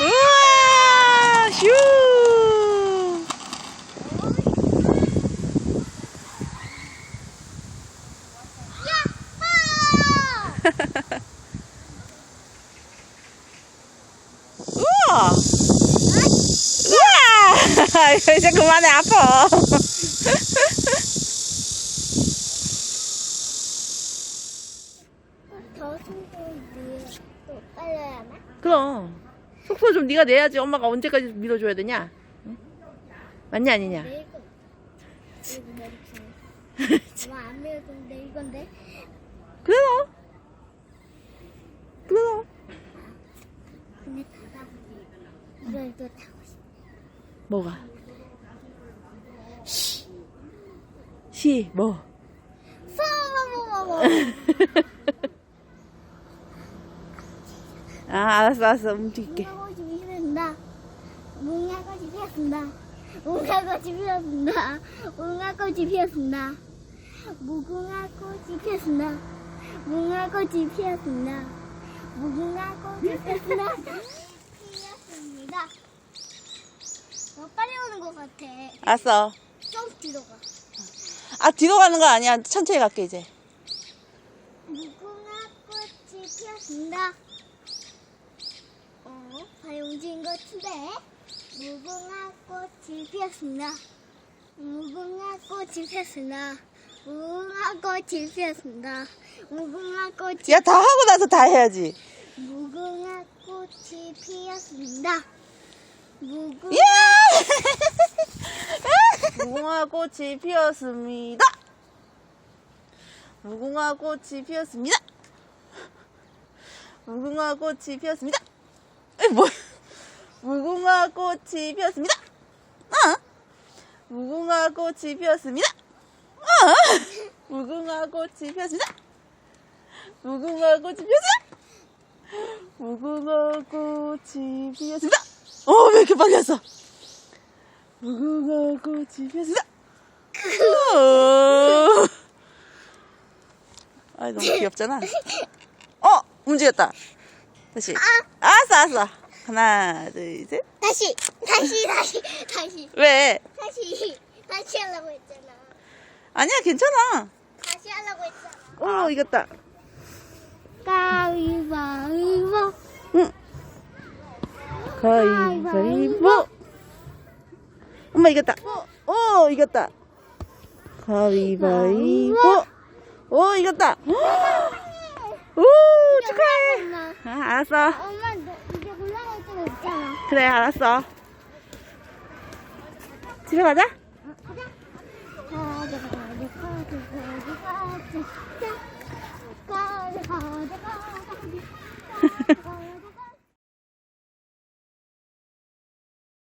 우와, 슈. 우와. 우와. 이제 그만해, 아파. 또 빨려야 하나? 그럼. 속도 좀 네가 내야지. 엄마가 언제까지 밀어줘야 되냐? 응? 맞냐, 아니냐? 내 이거 엄마 안 밀어준데 이건데 그래요. 그래요. 근데 나 이걸 또 타고 싶어 뭐가? 시, 뭐? 써봐봐봐봐 아, 알았어, 알았어. 움직일게. 뭉가꽃이 피었습니다 뭉가꽃이 피었습니다 뭉가꽃이 피었습니다 뭉가꽃이 피었습니다 무궁화꽃이 피었습니다 무궁화꽃이 피었습니다 무궁화꽃이 피었습니다 피었습니다 너 빨리 오는 것 같아 알았어. 좀 뒤로 가 아, 뒤로 가는 거 아니야. 천천히 갈게, 이제. 무궁화꽃이 피었습니다. 어, 바용진 것 같은데. 무궁화 꽃이 피었습니다. 무궁화 꽃이 피었습니다. 무궁화 꽃이 피었습니다. 무궁화 꽃이 야, 다 하고 나서 다 해야지. 무궁화 꽃이 피었습니다. 무궁 야! 무궁화 꽃이 피었습니다. 무궁화 꽃이 피었습니다. 무궁화 꽃이 피었습니다. 에, 뭐? 무궁화 꽃이 피었습니다. 어? 무궁화 꽃이 피었습니다. 어? 무궁화 꽃이 피었습니다. 무궁화 꽃이 피었습니다. 무궁화 꽃이 피었습니다. 어, 왜 이렇게 빨리 왔어? 무궁화 꽃이 피었습니다. 어. 아, 너무 귀엽잖아. 어, 움직였다. 다시. 알았어, 알았어. 하나, 둘, 셋. 다시, 다시, 다시, 다시, 왜? 다시, 다시 하려고 했잖아. 아니야, 괜찮아. 다시 하려고 했잖아. 오, 이겼다. 가위바위보. 응. 가위바위보. 엄마 이겼다. 오, 이겼다. 가위바위보. 오, 이겼다. 오, 축하해. 엄마, 아, 알았어. 엄마 너 이제 올라갈 때가 있잖아. 그래, 알았어. 집에 가자. 가자. 가자, 가자, 가자, 가자, 가자, 가자, 가자,